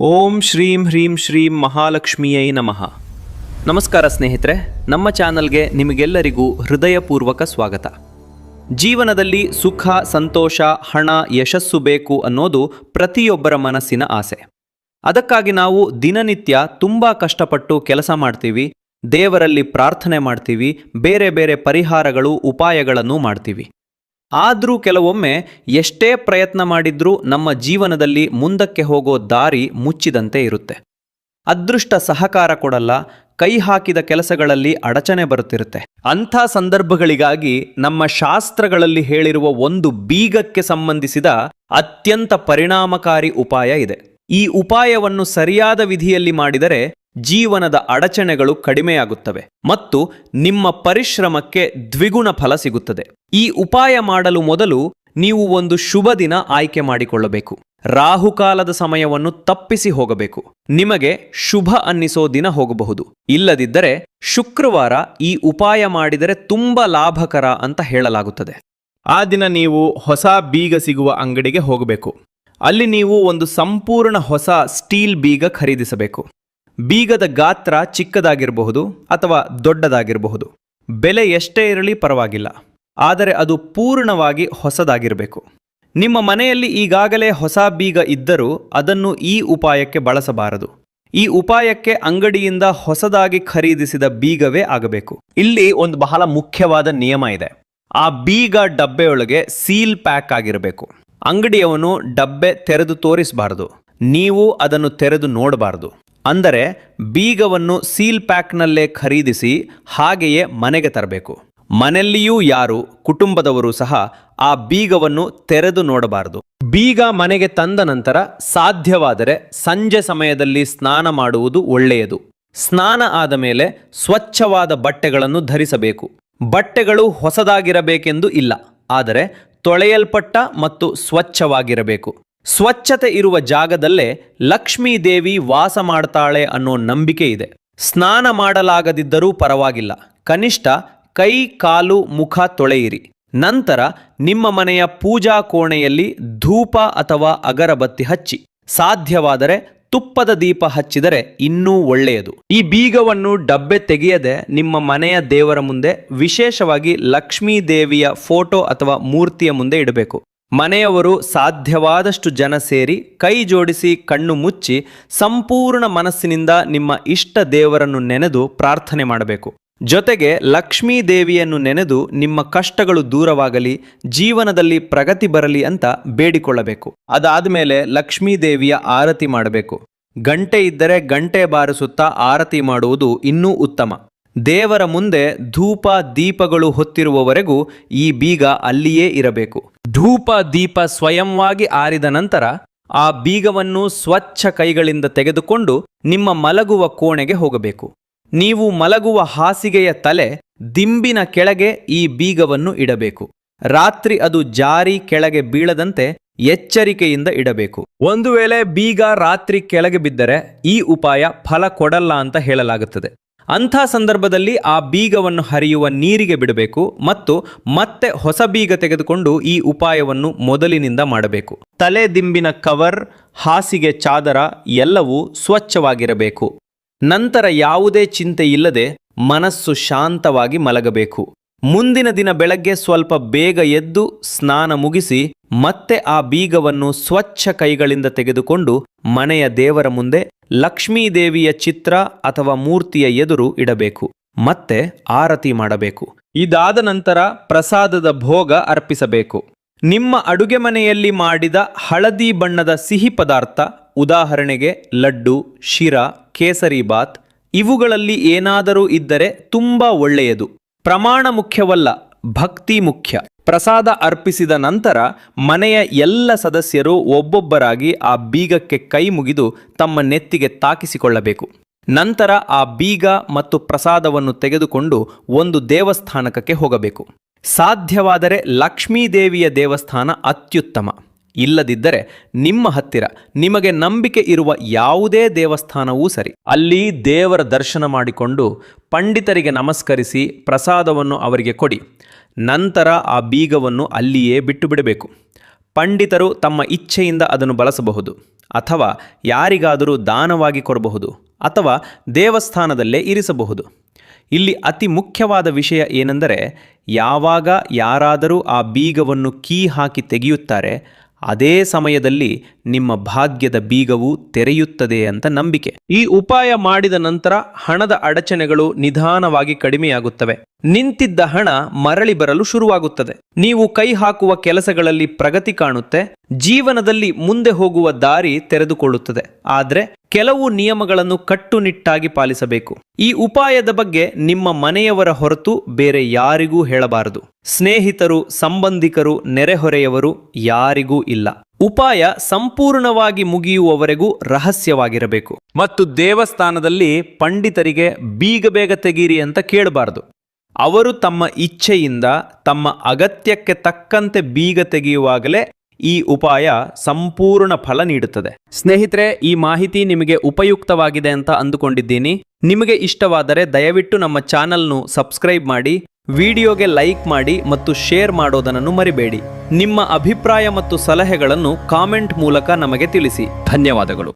ಓಂ ಶ್ರೀಂ ಹ್ರೀಂ ಶ್ರೀಂ ಮಹಾಲಕ್ಷ್ಮಿಯೈ ನಮಃ. ನಮಸ್ಕಾರ ಸ್ನೇಹಿತರೆ, ನಮ್ಮ ಚಾನಲ್ಗೆ ನಿಮಗೆಲ್ಲರಿಗೂ ಹೃದಯಪೂರ್ವಕ ಸ್ವಾಗತ. ಜೀವನದಲ್ಲಿ ಸುಖ, ಸಂತೋಷ, ಹಣ, ಯಶಸ್ಸು ಬೇಕು ಅನ್ನೋದು ಪ್ರತಿಯೊಬ್ಬರ ಮನಸ್ಸಿನ ಆಸೆ. ಅದಕ್ಕಾಗಿ ನಾವು ದಿನನಿತ್ಯ ತುಂಬ ಕಷ್ಟಪಟ್ಟು ಕೆಲಸ ಮಾಡ್ತೀವಿ, ದೇವರಲ್ಲಿ ಪ್ರಾರ್ಥನೆ ಮಾಡ್ತೀವಿ, ಬೇರೆ ಬೇರೆ ಪರಿಹಾರಗಳು, ಉಪಾಯಗಳನ್ನು ಮಾಡ್ತೀವಿ. ಆದರೂ ಕೆಲವೊಮ್ಮೆ ಎಷ್ಟೇ ಪ್ರಯತ್ನ ಮಾಡಿದ್ರೂ ನಮ್ಮ ಜೀವನದಲ್ಲಿ ಮುಂದಕ್ಕೆ ಹೋಗೋ ದಾರಿ ಮುಚ್ಚಿದಂತೆ ಇರುತ್ತೆ. ಅದೃಷ್ಟ ಸಹಕಾರ ಕೊಡಲ್ಲ, ಕೈ ಹಾಕಿದ ಕೆಲಸಗಳಲ್ಲಿ ಅಡಚಣೆ ಬರುತ್ತಿರುತ್ತೆ. ಅಂಥ ಸಂದರ್ಭಗಳಿಗಾಗಿ ನಮ್ಮ ಶಾಸ್ತ್ರಗಳಲ್ಲಿ ಹೇಳಿರುವ ಒಂದು ಬೀಗಕ್ಕೆ ಸಂಬಂಧಿಸಿದ ಅತ್ಯಂತ ಪರಿಣಾಮಕಾರಿ ಉಪಾಯ ಇದೆ. ಈ ಉಪಾಯವನ್ನು ಸರಿಯಾದ ವಿಧಿಯಲ್ಲಿ ಮಾಡಿದರೆ ಜೀವನದ ಅಡಚಣೆಗಳು ಕಡಿಮೆಯಾಗುತ್ತವೆ ಮತ್ತು ನಿಮ್ಮ ಪರಿಶ್ರಮಕ್ಕೆ ದ್ವಿಗುಣ ಫಲ ಸಿಗುತ್ತದೆ. ಈ ಉಪಾಯ ಮಾಡಲು ಮೊದಲು ನೀವು ಒಂದು ಶುಭ ದಿನ ಆಯ್ಕೆ ಮಾಡಿಕೊಳ್ಳಬೇಕು. ರಾಹುಕಾಲದ ಸಮಯವನ್ನು ತಪ್ಪಿಸಿ ಹೋಗಬೇಕು. ನಿಮಗೆ ಶುಭ ಅನ್ನಿಸೋ ದಿನ ಹೋಗಬಹುದು. ಇಲ್ಲದಿದ್ದರೆ ಶುಕ್ರವಾರ ಈ ಉಪಾಯ ಮಾಡಿದರೆ ತುಂಬಾ ಲಾಭಕರ ಅಂತ ಹೇಳಲಾಗುತ್ತದೆ. ಆ ದಿನ ನೀವು ಹೊಸ ಬೀಗ ಸಿಗುವ ಅಂಗಡಿಗೆ ಹೋಗಬೇಕು. ಅಲ್ಲಿ ನೀವು ಒಂದು ಸಂಪೂರ್ಣ ಹೊಸ ಸ್ಟೀಲ್ ಬೀಗ ಖರೀದಿಸಬೇಕು. ಬೀಗದ ಗಾತ್ರ ಚಿಕ್ಕದಾಗಿರಬಹುದು ಅಥವಾ ದೊಡ್ಡದಾಗಿರಬಹುದು. ಬೆಲೆ ಎಷ್ಟೇ ಇರಲಿ ಪರವಾಗಿಲ್ಲ. ಆದರೆ ಅದು ಪೂರ್ಣವಾಗಿ ಹೊಸದಾಗಿರಬೇಕು. ನಿಮ್ಮ ಮನೆಯಲ್ಲಿ ಈಗಾಗಲೇ ಹೊಸ ಬೀಗ ಇದ್ದರೂ ಅದನ್ನು ಈ ಉಪಾಯಕ್ಕೆ ಬಳಸಬಾರದು. ಈ ಉಪಾಯಕ್ಕೆ ಅಂಗಡಿಯಿಂದ ಹೊಸದಾಗಿ ಖರೀದಿಸಿದ ಬೀಗವೇ ಆಗಬೇಕು. ಇಲ್ಲಿ ಒಂದು ಬಹಳ ಮುಖ್ಯವಾದ ನಿಯಮ ಇದೆ. ಆ ಬೀಗ ಡಬ್ಬೆಯೊಳಗೆ ಸೀಲ್ ಪ್ಯಾಕ್ ಆಗಿರಬೇಕು. ಅಂಗಡಿಯವನು ಡಬ್ಬೆ ತೆರೆದು ತೋರಿಸಬಾರದು. ನೀವು ಅದನ್ನು ತೆರೆದು ನೋಡಬಾರದು. ಅಂದರೆ ಬೀಗವನ್ನು ಸೀಲ್ ಪ್ಯಾಕ್ನಲ್ಲೇ ಖರೀದಿಸಿ ಹಾಗೆಯೇ ಮನೆಗೆ ತರಬೇಕು. ಮನೆಯಲ್ಲಿಯೂ ಯಾರು, ಕುಟುಂಬದವರು ಸಹ ಆ ಬೀಗವನ್ನು ತೆರೆದು ನೋಡಬಾರದು. ಬೀಗ ಮನೆಗೆ ತಂದ ನಂತರ ಸಾಧ್ಯವಾದರೆ ಸಂಜೆ ಸಮಯದಲ್ಲಿ ಸ್ನಾನ ಮಾಡುವುದು ಒಳ್ಳೆಯದು. ಸ್ನಾನ ಆದ ಮೇಲೆ ಸ್ವಚ್ಛವಾದ ಬಟ್ಟೆಗಳನ್ನು ಧರಿಸಬೇಕು. ಬಟ್ಟೆಗಳು ಹೊಸದಾಗಿರಬೇಕೆಂದು ಇಲ್ಲ, ಆದರೆ ತೊಳೆಯಲ್ಪಟ್ಟ ಮತ್ತು ಸ್ವಚ್ಛವಾಗಿರಬೇಕು. ಸ್ವಚ್ಛತೆ ಇರುವ ಜಾಗದಲ್ಲೇ ಲಕ್ಷ್ಮೀ ದೇವಿ ವಾಸ ಮಾಡ್ತಾಳೆ ಅನ್ನೋ ನಂಬಿಕೆ ಇದೆ. ಸ್ನಾನ ಮಾಡಲಾಗದಿದ್ದರೂ ಪರವಾಗಿಲ್ಲ. ಕನಿಷ್ಠ ಕೈ, ಕಾಲು, ಮುಖ ತೊಳೆಯಿರಿ. ನಂತರ ನಿಮ್ಮ ಮನೆಯ ಪೂಜಾ ಕೋಣೆಯಲ್ಲಿ ಧೂಪ ಅಥವಾ ಅಗರಬತ್ತಿ ಹಚ್ಚಿ. ಸಾಧ್ಯವಾದರೆ ತುಪ್ಪದ ದೀಪ ಹಚ್ಚಿದರೆ ಇನ್ನೂ ಒಳ್ಳೆಯದು. ಈ ಬೀಗವನ್ನು ಡಬ್ಬೆ ತೆಗೆಯದೆ ನಿಮ್ಮ ಮನೆಯ ದೇವರ ಮುಂದೆ ವಿಶೇಷವಾಗಿ ಲಕ್ಷ್ಮೀ ದೇವಿಯ ಫೋಟೋ ಅಥವಾ ಮೂರ್ತಿಯ ಮುಂದೆ ಇಡಬೇಕು. ಮನೆಯವರು ಸಾಧ್ಯವಾದಷ್ಟು ಜನ ಸೇರಿ ಕೈ ಜೋಡಿಸಿ ಕಣ್ಣು ಮುಚ್ಚಿ ಸಂಪೂರ್ಣ ಮನಸ್ಸಿನಿಂದ ನಿಮ್ಮ ಇಷ್ಟ ದೇವರನ್ನು ನೆನೆದು ಪ್ರಾರ್ಥನೆ ಮಾಡಬೇಕು. ಜೊತೆಗೆ ಲಕ್ಷ್ಮೀ ದೇವಿಯನ್ನು ನೆನೆದು ನಿಮ್ಮ ಕಷ್ಟಗಳು ದೂರವಾಗಲಿ, ಜೀವನದಲ್ಲಿ ಪ್ರಗತಿ ಬರಲಿ ಅಂತ ಬೇಡಿಕೊಳ್ಳಬೇಕು. ಅದಾದಮೇಲೆ ಲಕ್ಷ್ಮೀ ದೇವಿಯ ಆರತಿ ಮಾಡಬೇಕು. ಗಂಟೆ ಇದ್ದರೆ ಗಂಟೆ ಬಾರಿಸುತ್ತಾ ಆರತಿ ಮಾಡುವುದು ಇನ್ನೂ ಉತ್ತಮ. ದೇವರ ಮುಂದೆ ಧೂಪ ದೀಪಗಳು ಹೊತ್ತಿರುವವರೆಗೂ ಈ ಬೀಗ ಅಲ್ಲಿಯೇ ಇರಬೇಕು. ಧೂಪ ದೀಪ ಸ್ವಯಂವಾಗಿ ಆರಿದ ನಂತರ ಆ ಬೀಗವನ್ನು ಸ್ವಚ್ಛ ಕೈಗಳಿಂದ ತೆಗೆದುಕೊಂಡು ನಿಮ್ಮ ಮಲಗುವ ಕೋಣೆಗೆ ಹೋಗಬೇಕು. ನೀವು ಮಲಗುವ ಹಾಸಿಗೆಯ ತಲೆ ದಿಂಬಿನ ಕೆಳಗೆ ಈ ಬೀಗವನ್ನು ಇಡಬೇಕು. ರಾತ್ರಿ ಅದು ಜಾರಿ ಕೆಳಗೆ ಬೀಳದಂತೆ ಎಚ್ಚರಿಕೆಯಿಂದ ಇಡಬೇಕು. ಒಂದು ವೇಳೆ ಬೀಗ ರಾತ್ರಿ ಕೆಳಗೆ ಬಿದ್ದರೆ ಈ ಉಪಾಯ ಫಲ ಕೊಡಲ್ಲ ಅಂತ ಹೇಳಲಾಗುತ್ತದೆ. ಅಂಥ ಸಂದರ್ಭದಲ್ಲಿ ಆ ಬೀಗವನ್ನು ಹರಿಯುವ ನೀರಿಗೆ ಬಿಡಬೇಕು ಮತ್ತು ಮತ್ತೆ ಹೊಸ ಬೀಗ ತೆಗೆದುಕೊಂಡು ಈ ಉಪಾಯವನ್ನು ಮೊದಲಿನಿಂದ ಮಾಡಬೇಕು. ತಲೆ ದಿಂಬಿನ ಕವರ್, ಹಾಸಿಗೆ ಚಾದರ ಎಲ್ಲವೂ ಸ್ವಚ್ಛವಾಗಿರಬೇಕು. ನಂತರ ಯಾವುದೇ ಚಿಂತೆ ಇಲ್ಲದೆ ಮನಸ್ಸು ಶಾಂತವಾಗಿ ಮಲಗಬೇಕು. ಮುಂದಿನ ದಿನ ಬೆಳಗ್ಗೆ ಸ್ವಲ್ಪ ಬೇಗ ಎದ್ದು ಸ್ನಾನ ಮುಗಿಸಿ ಮತ್ತೆ ಆ ಬೀಗವನ್ನು ಸ್ವಚ್ಛ ಕೈಗಳಿಂದ ತೆಗೆದುಕೊಂಡು ಮನೆಯ ದೇವರ ಮುಂದೆ ಲಕ್ಷ್ಮೀದೇವಿಯ ಚಿತ್ರ ಅಥವಾ ಮೂರ್ತಿಯ ಎದುರು ಇಡಬೇಕು. ಮತ್ತೆ ಆರತಿ ಮಾಡಬೇಕು. ಇದಾದ ನಂತರ ಪ್ರಸಾದದ ಭೋಗ ಅರ್ಪಿಸಬೇಕು. ನಿಮ್ಮ ಅಡುಗೆ ಮನೆಯಲ್ಲಿ ಮಾಡಿದ ಹಳದಿ ಬಣ್ಣದ ಸಿಹಿ ಪದಾರ್ಥ, ಉದಾಹರಣೆಗೆ ಲಡ್ಡು, ಶಿರಾ, ಕೇಸರಿ ಬಾತ್, ಇವುಗಳಲ್ಲಿ ಏನಾದರೂ ಇದ್ದರೆ ತುಂಬಾ ಒಳ್ಳೆಯದು. ಪ್ರಮಾಣ ಮುಖ್ಯವಲ್ಲ, ಭಕ್ತಿ ಮುಖ್ಯ. ಪ್ರಸಾದ ಅರ್ಪಿಸಿದ ನಂತರ ಮನೆಯ ಎಲ್ಲ ಸದಸ್ಯರು ಒಬ್ಬೊಬ್ಬರಾಗಿ ಆ ಬೀಗಕ್ಕೆ ಕೈ ಮುಗಿದು ತಮ್ಮ ನೆತ್ತಿಗೆ ತಾಕಿಸಿಕೊಳ್ಳಬೇಕು. ನಂತರ ಆ ಬೀಗ ಮತ್ತು ಪ್ರಸಾದವನ್ನು ತೆಗೆದುಕೊಂಡು ಒಂದು ದೇವಸ್ಥಾನಕ್ಕೆ ಹೋಗಬೇಕು. ಸಾಧ್ಯವಾದರೆ ಲಕ್ಷ್ಮೀದೇವಿಯ ದೇವಸ್ಥಾನ ಅತ್ಯುತ್ತಮ. ಇಲ್ಲದಿದ್ದರೆ ನಿಮ್ಮ ಹತ್ತಿರ ನಿಮಗೆ ನಂಬಿಕೆ ಇರುವ ಯಾವುದೇ ದೇವಸ್ಥಾನವೂ ಸರಿ. ಅಲ್ಲಿ ದೇವರ ದರ್ಶನ ಮಾಡಿಕೊಂಡು ಪಂಡಿತರಿಗೆ ನಮಸ್ಕರಿಸಿ ಪ್ರಸಾದವನ್ನು ಅವರಿಗೆ ಕೊಡಿ. ನಂತರ ಆ ಬೀಗವನ್ನು ಅಲ್ಲಿಯೇ ಬಿಟ್ಟು ಬಿಡಬೇಕು ಪಂಡಿತರು ತಮ್ಮ ಇಚ್ಛೆಯಿಂದ ಅದನ್ನು ಬಳಸಬಹುದು. ಅಥವಾ ಯಾರಿಗಾದರೂ ದಾನವಾಗಿ ಕೊಡಬಹುದು. ಅಥವಾ ದೇವಸ್ಥಾನದಲ್ಲೇ ಇರಿಸಬಹುದು. ಇಲ್ಲಿ ಅತಿ ಮುಖ್ಯವಾದ ವಿಷಯ ಏನೆಂದರೆ, ಯಾವಾಗ ಯಾರಾದರೂ ಆ ಬೀಗವನ್ನು ಕೀ ಹಾಕಿ ತೆಗೆಯುತ್ತಾರೆ ಅದೇ ಸಮಯದಲ್ಲಿ ನಿಮ್ಮ ಭಾಗ್ಯದ ಬೀಗವು ತೆರೆಯುತ್ತದೆ ಅಂತ ನಂಬಿಕೆ. ಈ ಉಪಾಯ ಮಾಡಿದ ನಂತರ ಹಣದ ಅಡಚಣೆಗಳು ನಿಧಾನವಾಗಿ ಕಡಿಮೆಯಾಗುತ್ತವೆ. ನಿಂತಿದ್ದ ಹಣ ಮರಳಿ ಬರಲು ಶುರುವಾಗುತ್ತದೆ. ನೀವು ಕೈ ಹಾಕುವ ಕೆಲಸಗಳಲ್ಲಿ ಪ್ರಗತಿ ಕಾಣುತ್ತೆ. ಜೀವನದಲ್ಲಿ ಮುಂದೆ ಹೋಗುವ ದಾರಿ ತೆರೆದುಕೊಳ್ಳುತ್ತದೆ. ಆದರೆ ಕೆಲವು ನಿಯಮಗಳನ್ನು ಕಟ್ಟುನಿಟ್ಟಾಗಿ ಪಾಲಿಸಬೇಕು. ಈ ಉಪಾಯದ ಬಗ್ಗೆ ನಿಮ್ಮ ಮನೆಯವರ ಹೊರತು ಬೇರೆ ಯಾರಿಗೂ ಹೇಳಬಾರದು. ಸ್ನೇಹಿತರು, ಸಂಬಂಧಿಕರು, ನೆರೆಹೊರೆಯವರು ಯಾರಿಗೂ ಇಲ್ಲ. ಉಪಾಯ ಸಂಪೂರ್ಣವಾಗಿ ಮುಗಿಯುವವರೆಗೂ ರಹಸ್ಯವಾಗಿರಬೇಕು. ಮತ್ತು ದೇವಸ್ಥಾನದಲ್ಲಿ ಪಂಡಿತರಿಗೆ ಬೀಗ ಬೇಗ ತೆಗೀರಿ ಅಂತ ಕೇಳಬಾರದು. ಅವರು ತಮ್ಮ ಇಚ್ಛೆಯಿಂದ ತಮ್ಮ ಅಗತ್ಯಕ್ಕೆ ತಕ್ಕಂತೆ ಬೀಗ ತೆಗೆಯುವಾಗಲೇ ಈ ಉಪಾಯ ಸಂಪೂರ್ಣ ಫಲ ನೀಡುತ್ತದೆ. ಸ್ನೇಹಿತರೆ, ಈ ಮಾಹಿತಿ ನಿಮಗೆ ಉಪಯುಕ್ತವಾಗಿದೆ ಅಂತ ಅಂದುಕೊಂಡಿದ್ದೀನಿ. ನಿಮಗೆ ಇಷ್ಟವಾದರೆ ದಯವಿಟ್ಟು ನಮ್ಮ ಚಾನಲ್ನು ಸಬ್ಸ್ಕ್ರೈಬ್ ಮಾಡಿ, ವಿಡಿಯೋಗೆ ಲೈಕ್ ಮಾಡಿ ಮತ್ತು ಶೇರ್ ಮಾಡೋದನ್ನು ಮರಿಬೇಡಿ. ನಿಮ್ಮ ಅಭಿಪ್ರಾಯ ಮತ್ತು ಸಲಹೆಗಳನ್ನು ಕಾಮೆಂಟ್ ಮೂಲಕ ನಮಗೆ ತಿಳಿಸಿ. ಧನ್ಯವಾದಗಳು.